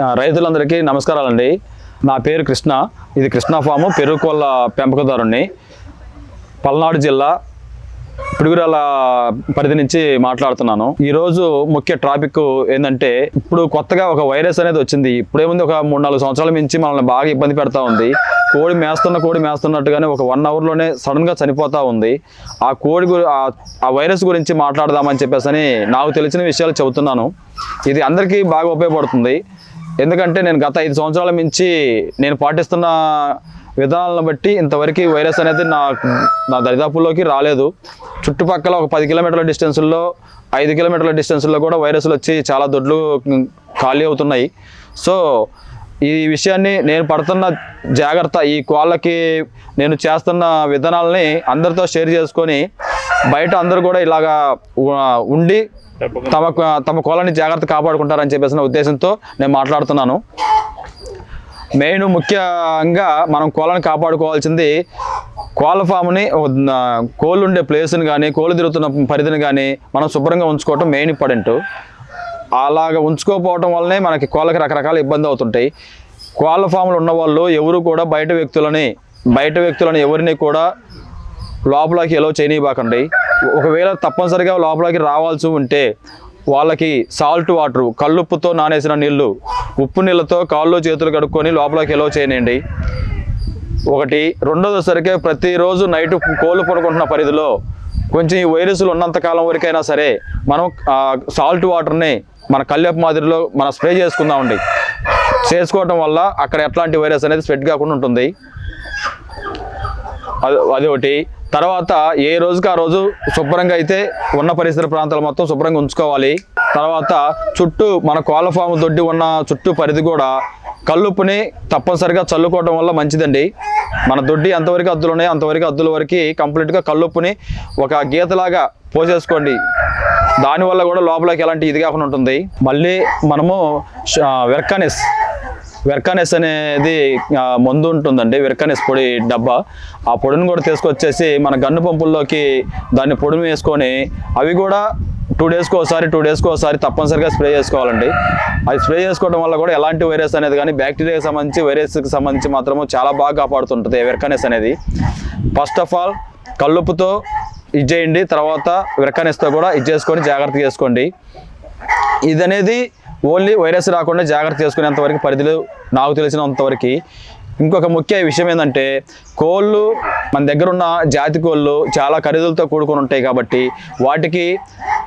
రైతులందరికీ నమస్కారాలండి. నా పేరు కృష్ణ. ఇది కృష్ణ ఫాము పెరుగు పెంపకదారుణ్ణి. పల్నాడు జిల్లా పిడుగురాల పరిధి నుంచి మాట్లాడుతున్నాను. ఈరోజు ముఖ్య టాపిక్ ఏంటంటే ఇప్పుడు కొత్తగా ఒక వైరస్ అనేది వచ్చింది. ఇప్పుడేముంది ఒక మూడు నాలుగు సంవత్సరాల నుంచి మనల్ని బాగా ఇబ్బంది పెడతా ఉంది. కోడి మేస్తున్న కోడి మేస్తున్నట్టుగానే ఒక వన్ అవర్లోనే సడన్గా చనిపోతూ ఉంది. ఆ కోడి ఆ- ఆ వైరస్ గురించి మాట్లాడదామని చెప్పేసి అని నాకు తెలిసిన విషయాలు చెబుతున్నాను. ఇది అందరికీ బాగా ఉపయోగపడుతుంది. ఎందుకంటే నేను గత ఐదు సంవత్సరాల మించి నేను పాటిస్తున్న విధానాలను బట్టి ఇంతవరకు వైరస్ అనేది నా నా దరిదాపుల్లోకి రాలేదు. చుట్టుపక్కల ఒక పది కిలోమీటర్ల డిస్టెన్స్లో ఐదు కిలోమీటర్ల డిస్టెన్స్లో కూడా వైరస్లు వచ్చి చాలా దొడ్లు ఖాళీ అవుతున్నాయి. సో ఈ విషయాన్ని నేను పడుతున్న జాగ్రత్త ఈ కోళ్ళకి నేను చేస్తున్న విధానాలని అందరితో షేర్ చేసుకొని బయట అందరూ కూడా ఇలాగా ఉండి తమ తమ కోళ్ళని జాగ్రత్త కాపాడుకుంటారని చెప్పేసిన ఉద్దేశంతో నేను మాట్లాడుతున్నాను. మెయిన్ ముఖ్యంగా మనం కోళ్ళని కాపాడుకోవాల్సింది కోళ్ళ ఫామ్ని కోళ్ళు ఉండే ప్లేస్ని కానీ కోళ్ళు తిరుగుతున్న పరిధిని కానీ మనం శుభ్రంగా ఉంచుకోవటం మెయిన్ ఇంపార్టెంట్. అలాగ ఉంచుకోకపోవటం వల్లనే మనకి కోళ్ళకి రకరకాల ఇబ్బంది అవుతుంటాయి. కోళ్ళ ఫామ్లు ఉన్నవాళ్ళు ఎవరు కూడా బయట వ్యక్తులని బయట వ్యక్తులని ఎవరిని కూడా లోపలికి ఎలా చేయనివ్వకండి ఒకవేళ తప్పనిసరిగా లోపలికి రావాల్సి ఉంటే వాళ్ళకి సాల్ట్ వాటర్ కల్లుప్పుతో నానేసిన నీళ్ళు ఉప్పు నీళ్ళతో కాళ్ళు చేతులు కడుక్కొని లోపలికి ఎలా చేయనండి ఒకటి. రెండోదసరికి ప్రతిరోజు నైట్ కోళ్ళు పడుకుంటున్న పరిధిలో కొంచెం ఈ వైరస్లు ఉన్నంత కాలం వరకైనా సరే మనం సాల్ట్ వాటర్ని మన కల్లేపు మాదిరిలో మనం స్ప్రే చేసుకుందామండి. చేసుకోవటం వల్ల అక్కడ ఎట్లాంటి వైరస్ అనేది స్ప్రెడ్ కాకుండా ఉంటుంది. అది అది ఒకటి తర్వాత ఏ రోజుకి ఆ రోజు శుభ్రంగా అయితే ఉన్న పరిసర ప్రాంతాలు మొత్తం శుభ్రంగా ఉంచుకోవాలి. తర్వాత చుట్టూ మన కోళ్ళ ఫామ్ దొడ్డి ఉన్న చుట్టూ పరిధి కూడా కల్లుప్పుని తప్పనిసరిగా చల్లుకోవడం వల్ల మంచిదండి. మన దొడ్డి ఎంతవరకు అద్దులు ఉన్నాయో అంతవరకు అద్దుల వరకు కంప్లీట్గా కల్లుప్పుని ఒక గీతలాగా పోసేసుకోండి. దానివల్ల కూడా లోపలికి ఎలాంటి ఇది కాకుండా ఉంటుంది. మళ్ళీ మనము వెర్కానిస్ వెర్కానెస్ అనేది మందు ఉంటుందండి. వెర్కానెస్ పొడి డబ్బా. ఆ పొడిని కూడా తీసుకొచ్చేసి మన గన్ను పంపుల్లోకి దాన్ని పొడిని వేసుకొని అవి కూడా టూ డేస్కి ఒకసారి టూ డేస్కి ఒకసారి తప్పనిసరిగా స్ప్రే చేసుకోవాలండి. అది స్ప్రే చేసుకోవడం వల్ల కూడా ఎలాంటి వైరస్ అనేది కానీ బ్యాక్టీరియాకి సంబంధించి వైరస్కి సంబంధించి మాత్రము చాలా బాగా కాపాడుతుంటుంది వెర్కానెస్ అనేది. ఫస్ట్ ఆఫ్ ఆల్ కల్లుపుతో ఇది చేయండి తర్వాత వెర్కానెస్తో కూడా ఇది చేసుకొని జాగ్రత్త చేసుకోండి ఇది అనేది ఓన్లీ వైరస్ రాకుండా జాగ్రత్త చేసుకునేంత వరకు పరిధిలో నాకు తెలిసినంతవరకు ఇంకొక ముఖ్య విషయం ఏంటంటే కోళ్ళు మన దగ్గర ఉన్న జాతి కోళ్ళు చాలా ఖరీదులతో కూడుకొని ఉంటాయి కాబట్టి వాటికి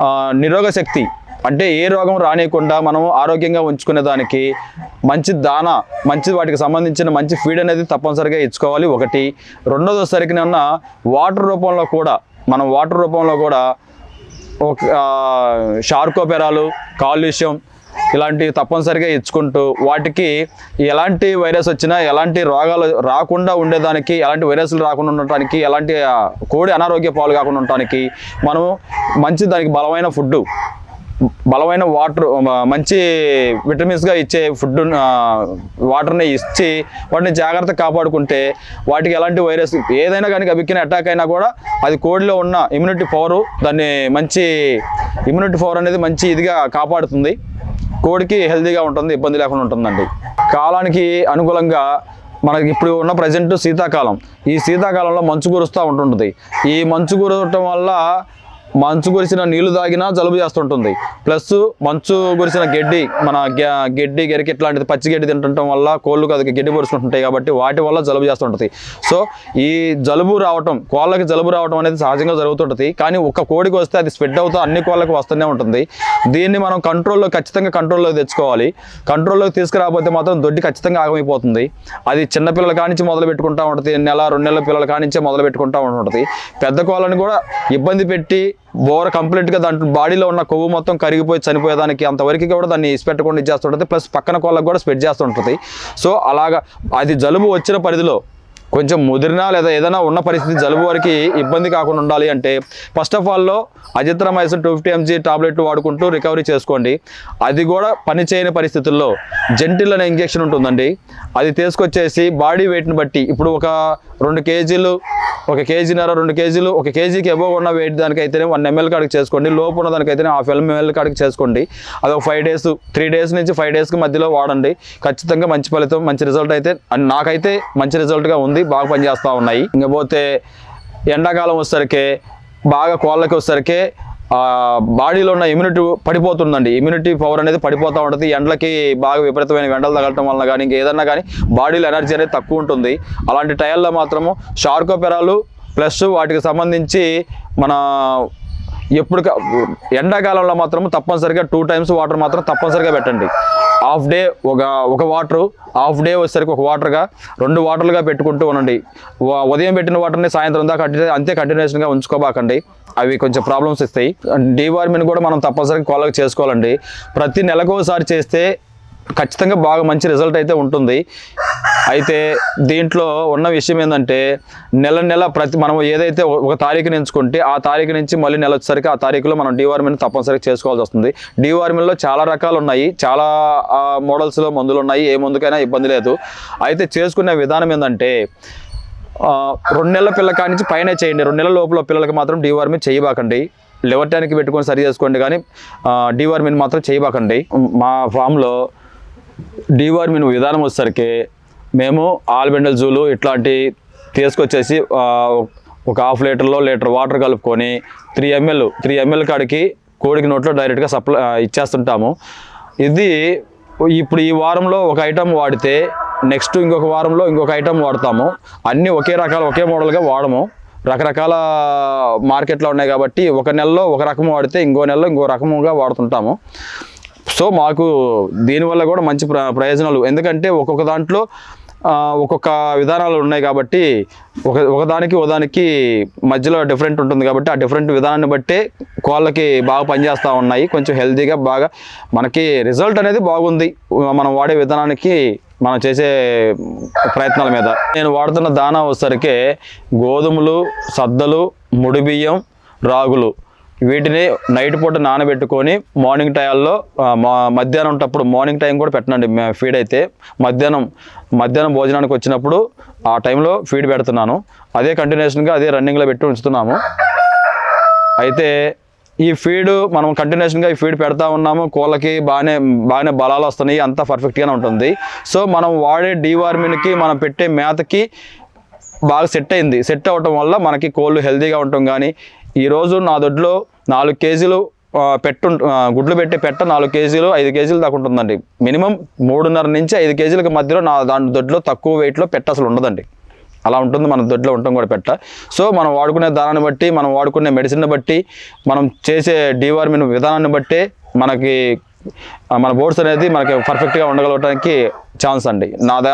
ఆ, నిరోగ శక్తి అంటే ఏ రోగం రానియకుండా మనం ఆరోగ్యంగా ఉంచుకునే దానికి మంచి దాన మంచి వాటికి సంబంధించిన మంచి ఫీడ్ అనేది తప్పనిసరిగా ఇచ్చుకోవాలి. ఒకటి. రెండోదోసరికి ఉన్న వాటర్ రూపంలో కూడా మనం వాటర్ రూపంలో కూడా ఒక షార్కోపెరాలు కాలుష్యం ఇలాంటివి తప్పనిసరిగా ఇచ్చుకుంటూ వాటికి ఎలాంటి వైరస్ వచ్చినా ఎలాంటి రోగాలు రాకుండా ఉండేదానికి ఎలాంటి వైరస్లు రాకుండా ఉండటానికి ఎలాంటి కోడి అనారోగ్య పాలు కాకుండా ఉండటానికి మనం మంచి దానికి బలమైన ఫుడ్ బలమైన వాటర్ మంచి విటమిన్స్గా ఇచ్చే ఫుడ్ వాటర్ని ఇచ్చి వాటిని జాగ్రత్త కాపాడుకుంటే వాటికి ఎలాంటి వైరస్ ఏదైనా కానీ అబిక్కిన అటాక్ అయినా కూడా అది కోడిలో ఉన్న ఇమ్యూనిటీ పవరు దాన్ని మంచి ఇమ్యూనిటీ పవర్ అనేది మంచి ఇదిగా కాపాడుతుంది. కోడికి హెల్తీగా ఉంటుంది ఇబ్బంది లేకుండా ఉంటుందండి. కాలానికి అనుకూలంగా మనకి ఇప్పుడు ఉన్న ప్రజెంట్ శీతాకాలం. ఈ శీతాకాలంలో మంచు కురుస్తూ ఉంటుంటుంది. ఈ మంచు కురవటం వల్ల మంచు కురిసిన నీళ్ళు తాగినా జలుబు చేస్తుంటుంది. ప్లస్ మంచు కురిసిన గడ్డి మన గడ్డి గెరికి ఇట్లాంటిది పచ్చి గడ్డి తింటుండటం వల్ల కోళ్ళు అది గడ్డి పొరుచుకుంటుంటాయి కాబట్టి వాటి వల్ల జలుబు చేస్తుంటుంది. సో ఈ జలుబు రావటం కోళ్ళకి జలుబు రావటం అనేది సహజంగా జరుగుతుంటుంది. కానీ ఒక్క కోడికి వస్తే అది స్ప్రెడ్ అవుతూ అన్ని కోళ్ళకి వస్తూనే ఉంటుంది. దీన్ని మనం కంట్రోల్లో ఖచ్చితంగా కంట్రోల్లో తెచ్చుకోవాలి. కంట్రోల్లోకి తీసుకురాకపోతే మాత్రం దొడ్డి ఖచ్చితంగా ఆగమైపోతుంది. అది చిన్నపిల్లల కానించి మొదలు పెట్టుకుంటా ఉంటుంది. నెల రెండు నెలల పిల్లల కానించే మొదలు పెట్టుకుంటా ఉంటుంది. పెద్ద కోళ్ళని కూడా ఇబ్బంది పెట్టి ఓవర్ కంప్లీట్గా దాంట్లో బాడీలో ఉన్న కొవ్వు మొత్తం కరిగిపోయి చనిపోయేదానికి అంతవరకు కూడా దాన్ని ఇసిపెట్టకుండా ఇచ్చేస్తుంటుంది ప్లస్ పక్కన కోళ్ళకు కూడా స్ప్రెడ్ చేస్తుంటుంది. సో అలాగా అది జలుబు వచ్చిన పరిధిలో కొంచెం ముదిరినా లేదా ఏదైనా ఉన్న పరిస్థితి జలుబు వారికి ఇబ్బంది కాకుండా ఉండాలి అంటే first of ఆల్లో azithromycin two fifty MG tablet వాడుకుంటూ రికవరీ చేసుకోండి. అది కూడా పని చేయని పరిస్థితుల్లో జెంటిల్ అనే ఇంజెక్షన్ ఉంటుందండి. అది తీసుకొచ్చేసి బాడీ వెయిట్ని బట్టి ఇప్పుడు ఒక రెండు కేజీలు ఒక కేజీన్నర రెండు కేజీలు ఒక కేజీకి ఎబో ఉన్న వెయిట్ దానికైతేనే వన్ ఎంఎల్ కాడికి చేసుకోండి. లోపు ఉన్న దానికైతేనే హాఫ్ ఎంఎల్ కాడికి చేసుకోండి. అది ఒక ఫైవ్ డేస్ త్రీ డేస్ నుంచి ఫైవ్ డేస్కి మధ్యలో వాడండి. ఖచ్చితంగా మంచి ఫలితం మంచి రిజల్ట్ అయితే నాకైతే మంచి రిజల్ట్గా ఉంది. బాగా పనిచేస్తూ ఉన్నాయి. ఇంకపోతే ఎండాకాలం వచ్చేసరికి బాగా కోళ్ళకి వచ్చేసరికి బాడీలో ఉన్న ఇమ్యూనిటీ పడిపోతుందండి. ఇమ్యూనిటీ పవర్ అనేది పడిపోతూ ఉంటుంది. ఎండలకి బాగా విపరీతమైన ఎండలు తగలటం వలన కానీ ఇంకేదన్నా కానీ బాడీలో ఎనర్జీ అనేది తక్కువ ఉంటుంది. అలాంటి టైంలో మాత్రము షార్కోపెరాలు ప్లస్ వాటికి సంబంధించి మన ఎప్పుడు ఎండాకాలంలో మాత్రం తప్పనిసరిగా టూ టైమ్స్ వాటర్ మాత్రం తప్పనిసరిగా పెట్టండి. హాఫ్ డే ఒక ఒక వాటర్ హాఫ్ డే వచ్చేసరికి ఒక వాటర్గా రెండు వాటర్లుగా పెట్టుకుంటూ ఉండండి. ఉదయం పెట్టిన వాటర్ని సాయంత్రం దాకా కంటిన్యూ అంతే కంటిన్యూషన్గా ఉంచుకోబాకండి. అవి కొంచెం ప్రాబ్లమ్స్ ఇస్తాయి. డీవార్మిన్ కూడా మనం తప్పనిసరిగా కోళ్ళకి చేసుకోవాలండి. ప్రతి నెలకు ఒకసారి చేస్తే ఖచ్చితంగా బాగా మంచి రిజల్ట్ అయితే ఉంటుంది. అయితే దీంట్లో ఉన్న విషయం ఏంటంటే నెల నెల ప్రతి మనం ఏదైతే ఒక- ఒక తారీఖుని ఎంచుకుంటే ఆ తారీఖు నుంచి మళ్ళీ నెల వచ్చేసరికి ఆ తారీఖులో మనం డివార్మిన్ తప్పనిసరిగా చేసుకోవాల్సి వస్తుంది. డివార్మిన్లో చాలా రకాలు ఉన్నాయి. చాలా మోడల్స్లో మందులు ఉన్నాయి. ఏ మందుకైనా ఇబ్బంది లేదు. అయితే చేసుకునే విధానం ఏంటంటే రెండు నెలల పిల్ల నుంచి పైన చేయండి. రెండు నెలల లోపల పిల్లలకి మాత్రం డివార్మిన్ చేయబాకండి. లివర్ ట్యానికి పెట్టుకొని సరి చేసుకోండి కానీ డివార్మిన్ మాత్రం చేయబాకండి. మా ఫామ్లో డివార్మింగ్ విధానం వచ్చేసరికి మేము ఆల్బెండల్ జూలు ఇట్లాంటి తీసుకొచ్చేసి ఒక హాఫ్ లీటర్లో లీటర్ వాటర్ కలుపుకొని త్రీ ఎంఎల్ త్రీ ఎంఎల్ కాడికి కోడికి నోట్లో డైరెక్ట్గా సప్లై ఇచ్చేస్తుంటాము. ఇది ఇప్పుడు ఈ వారంలో ఒక ఐటమ్ వాడితే నెక్స్ట్ ఇంకొక వారంలో ఇంకొక ఐటమ్ వాడతాము. అన్నీ ఒకే రకాల ఒకే మోడల్గా వాడము. రకరకాల మార్కెట్లో ఉన్నాయి కాబట్టి ఒక నెలలో ఒక రకం వాడితే ఇంకో నెలలో ఇంకో రకముగా వాడుతుంటాము. సో మాకు దీనివల్ల కూడా మంచి ప్ర ప్రయోజనాలు. ఎందుకంటే ఒక్కొక్క దాంట్లో ఒక్కొక్క విధానాలు ఉన్నాయి కాబట్టి ఒక ఒకదానికి ఒకదానికి మధ్యలో డిఫరెంట్ ఉంటుంది కాబట్టి ఆ డిఫరెంట్ విధానాన్ని బట్టే కోళ్ళకి బాగా పనిచేస్తూ ఉన్నాయి. కొంచెం హెల్తీగా బాగా మనకి రిజల్ట్ అనేది బాగుంది. మనం వాడే విధానానికి మనం చేసే ప్రయత్నాల మీద. నేను వాడుతున్న దానా వచ్చేసరికి గోధుమలు సద్దలు ముడి బియ్యం రాగులు. వీటిని నైట్ పూట నానబెట్టుకొని మార్నింగ్ టైంలో మా- మధ్యాహ్నం ఉంటప్పుడు మార్నింగ్ టైం కూడా పెట్టనండి ఫీడ్ అయితే. మధ్యాహ్నం మధ్యాహ్నం భోజనానికి వచ్చినప్పుడు ఆ టైంలో ఫీడ్ పెడుతున్నాను. అదే కంటిన్యూషన్గా అదే రన్నింగ్లో పెట్టి ఉంచుతున్నాము. అయితే ఈ ఫీడ్ మనం కంటిన్యూషన్గా ఈ ఫీడ్ పెడతా ఉన్నాము. కోళ్ళకి బాగానే బాగానే బలాలు వస్తున్నాయి. అంతా పర్ఫెక్ట్గానే ఉంటుంది. సో మనం వాడే డీవార్మిన్కి మనం పెట్టే మేతకి బాగా సెట్ అయింది. సెట్ అవ్వటం వల్ల మనకి కోళ్ళు హెల్తీగా ఉండటం కానీ ఈరోజు నా దొడ్లో నాలుగు కేజీలు పెట్టు గుడ్లు పెట్టే పెట్ట నాలుగు కేజీలు ఐదు కేజీలు దాకా ఉంటుందండి. మినిమం మూడున్నర నుంచి ఐదు కేజీలకు మధ్యలో నా దాని దొడ్లో తక్కువ వెయిట్లో పెట్ట అసలు ఉండదండి. అలా ఉంటుంది మన దొడ్లో ఉండటం కూడా పెట్ట. సో మనం వాడుకునే దానాన్ని బట్టి మనం వాడుకునే మెడిసిన్ బట్టి మనం చేసే డివార్మిన్ విధానాన్ని బట్టి మనకి మన బోర్డ్స్ అనేది మనకి పర్ఫెక్ట్గా ఉండగలగడానికి ఛాన్స్ అండి. నా దా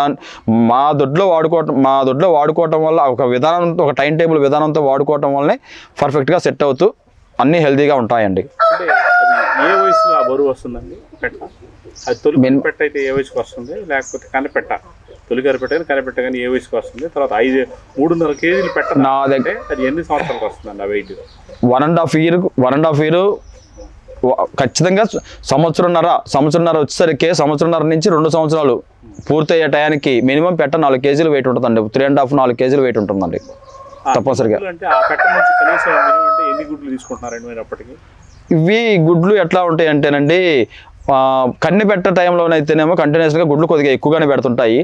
మా దొడ్లో వాడుకోవటం మా దొడ్లో వాడుకోవటం వల్ల ఒక విధానంతో ఒక టైం టేబుల్ విధానంతో వాడుకోవటం వల్లనే పర్ఫెక్ట్గా సెట్ అవుతూ అన్నీ హెల్తీగా ఉంటాయండి. ఏ వయసులో బరువు వస్తుందండి? పెట్ట అది తొలి పెట్ట అయితే ఏ వయసుకి వస్తుంది? లేకపోతే కనపెట్ట తొలి కనిపెట్ట కానీ కనిపెట్ట కానీ ఏ వయసుకి వస్తుంది? తర్వాత ఐదు మూడున్నర కేజీలు పెట్ట నా దగ్గర అది ఎన్ని సంవత్సరాలకు వస్తుందండి ఆ weight? One and half year one and half year ఖచ్చితంగా సంవత్సరంన్నర సంవత్సరంన్నర వచ్చేసరికి సంవత్సరంన్నర నుంచి రెండు సంవత్సరాలు పూర్తయ్యే టయానికి మినిమం పెట్ట నాలుగు కేజీలు వెయిట్ ఉంటుందండి. త్రీ అండ్ హాఫ్ నాలుగు కేజీలు వెయిట్ ఉంటుందండి. తప్పనిసరిగా. ఇవి గుడ్లు ఎట్లా ఉంటాయి అంటేనండి కన్ని పెట్ట టైంలోనైతేనేమో కంటిన్యూస్గా గుడ్లు కొద్దిగా ఎక్కువగానే పెడుతుంటాయి.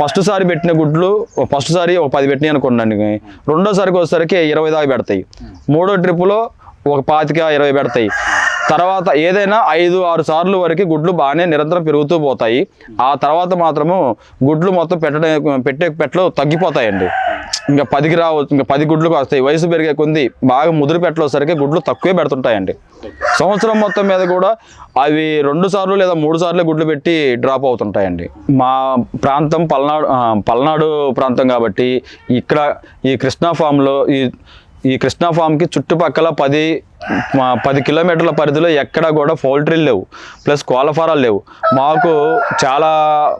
ఫస్ట్ సారి పెట్టిన గుడ్లు ఫస్ట్ సారి ఒక పది పెట్టినాయి అనుకోండి రెండోసారికి వచ్చేసరికి ఇరవై దాకా పెడతాయి. మూడో ట్రిప్పులో ఒక పాతిక ఇరవై పెడతాయి. తర్వాత ఏదైనా ఐదు ఆరు సార్లు వరకు గుడ్లు బాగానే నిరంతరం పెరుగుతూ పోతాయి. ఆ తర్వాత మాత్రము గుడ్లు మొత్తం పెట్టడం పెట్టే పెట్టలు తగ్గిపోతాయండి. ఇంకా పదికి రావచ్చు ఇంకా పది గుడ్లకు వస్తాయి వయసు పెరిగే కొంది బాగా ముదురు పెట్టలేసరికి గుడ్లు తక్కువే పెడుతుంటాయండి. సంవత్సరం మొత్తం మీద కూడా అవి రెండు సార్లు లేదా మూడు సార్లు గుడ్లు పెట్టి డ్రాప్ అవుతుంటాయండి. మా ప్రాంతం పల్నాడు పల్నాడు ప్రాంతం కాబట్టి ఇక్కడ ఈ కృష్ణా ఫామ్లో ఈ ఈ కృష్ణా ఫామ్కి చుట్టుపక్కల పది మా పది కిలోమీటర్ల పరిధిలో ఎక్కడ కూడా పౌల్ట్రీలు లేవు. ప్లస్ కోళ్ళఫారాలు లేవు. మాకు చాలా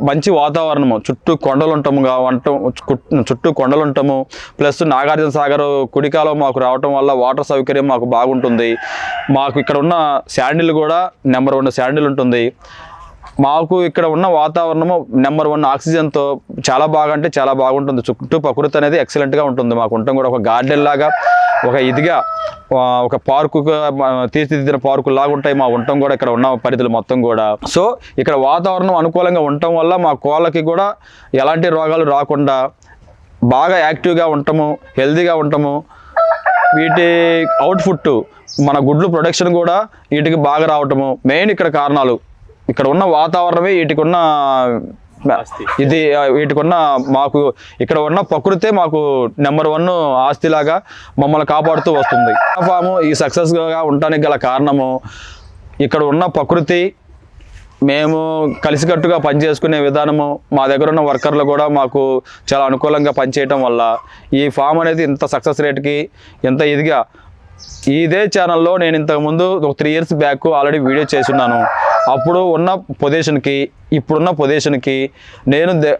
మంచి వాతావరణము. చుట్టూ కొండలు ఉంటాము గా- చుట్టూ కొండలు ఉంటాము. ప్లస్ నాగార్జున సాగర్ కుడికాలం మాకు రావటం వల్ల వాటర్ సౌకర్యం మాకు బాగుంటుంది. మాకు ఇక్కడ ఉన్న శాండిల్ కూడా నెంబర్ వన్ శాండిల్ ఉంటుంది. మాకు ఇక్కడ ఉన్న వాతావరణము నెంబర్ వన్ ఆక్సిజన్తో చాలా బాగా అంటే చాలా బాగుంటుంది. చుట్టూ ప్రకృతి అనేది ఎక్సలెంట్గా ఉంటుంది. మాకు ఉంటాం కూడా ఒక గార్డెన్ లాగా ఒక ఇదిగా ఒక పార్కు తీర్చిదిద్దిన పార్కు లాగా ఉంటాయి. మా ఉండటం కూడా ఇక్కడ ఉన్న పరిధులు మొత్తం కూడా. సో ఇక్కడ వాతావరణం అనుకూలంగా ఉండటం వల్ల మా కోళ్ళకి కూడా ఎలాంటి రోగాలు రాకుండా బాగా యాక్టివ్గా ఉంటాము హెల్తీగా ఉంటాము. వీటి అవుట్పుట్ మన గుడ్లు ప్రొడక్షన్ కూడా వీటికి బాగా రావటము. మెయిన్ ఇక్కడ కారణాలు ఇక్కడ ఉన్న వాతావరణమే వీటికి ఉన్న ఆస్తి. ఇది ఆ, వీటికి ఉన్న మాకు ఇక్కడ ఉన్న ప్రకృతే మాకు నెంబర్ వన్ ఆస్తిలాగా మమ్మల్ని కాపాడుతూ వస్తుంది ఫాము ఈ సక్సెస్గా ఉండటానికి గల కారణము ఇక్కడ ఉన్న ప్రకృతి మేము కలిసికట్టుగా పనిచేసుకునే విధానము మా దగ్గర ఉన్న వర్కర్లు కూడా మాకు చాలా అనుకూలంగా పనిచేయటం వల్ల ఈ ఫామ్ అనేది ఇంత సక్సెస్ రేట్కి ఇంత ఇదిగా ఇదే ఛానల్లో నేను ఇంతకుముందు ఒక three years back already video చేసున్నాను అప్పుడు ఉన్న పొజిషన్కి ఇప్పుడున్న పొజిషన్కి నేను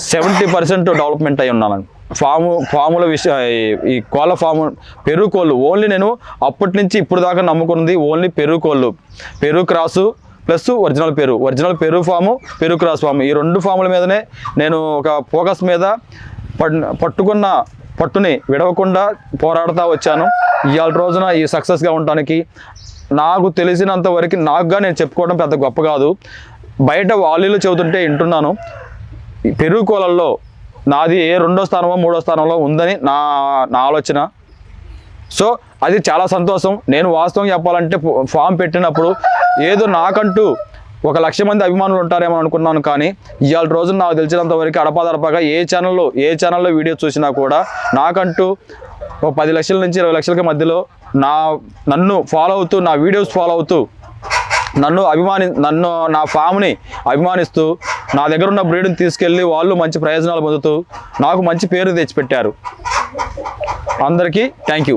సెవెంటీ పర్సెంట్ డెవలప్మెంట్ అయి ఉన్నాను. ఫాము ఫాముల విషయ ఈ- కోళ్ళ ఫాము పెరుగు కోళ్ళు ఓన్లీ నేను అప్పటి నుంచి ఇప్పుడు దాకా నమ్ముకున్నది ఓన్లీ పెరుగు కోళ్ళు. పెరుగు క్రాసు ప్లస్ ఒరిజినల్ పెరు. ఒరిజినల్ పెరుగు ఫాము పెరుగు క్రాస్ ఫాము ఈ రెండు ఫాముల మీదనే నేను ఒక ఫోకస్ మీద పట్టుకున్న పట్టుని విడవకుండా పోరాడుతూ వచ్చాను. ఇవాళ రోజున ఈ సక్సెస్గా ఉండటానికి నాకు తెలిసినంత వరకు నాకుగా నేను చెప్పుకోవడం పెద్ద గొప్ప కాదు. బయట వాలీలు చెబుతుంటే వింటున్నాను. పెరుగు కోలల్లో నాది ఏ రెండో స్థానమో మూడో స్థానంలో ఉందని నా నా ఆలోచన. సో అది చాలా సంతోషం. నేను వాస్తవం చెప్పాలంటే ఫామ్ పెట్టినప్పుడు ఏదో నాకంటూ ఒక లక్ష మంది అభిమానులు ఉంటారేమో అనుకున్నాను కానీ ఇవాళ రోజున నాకు తెలిసినంత వరకు అడపాదడపగా ఏ ఛానల్లో ఏ ఛానల్లో వీడియో చూసినా కూడా నాకంటూ ఒక పది లక్షల నుంచి ఇరవై లక్షలకి మధ్యలో నా నన్ను ఫాలో అవుతూ నా వీడియోస్ ఫాలో అవుతూ నన్ను అభిమాని నన్ను నా ఫామ్ని అభిమానిస్తూ నా దగ్గర ఉన్న బ్రీడ్ని తీసుకెళ్ళి వాళ్ళు మంచి ప్రయోజనాలు పొందుతూ నాకు మంచి పేరు తెచ్చిపెట్టారు. అందరికీ థ్యాంక్ యూ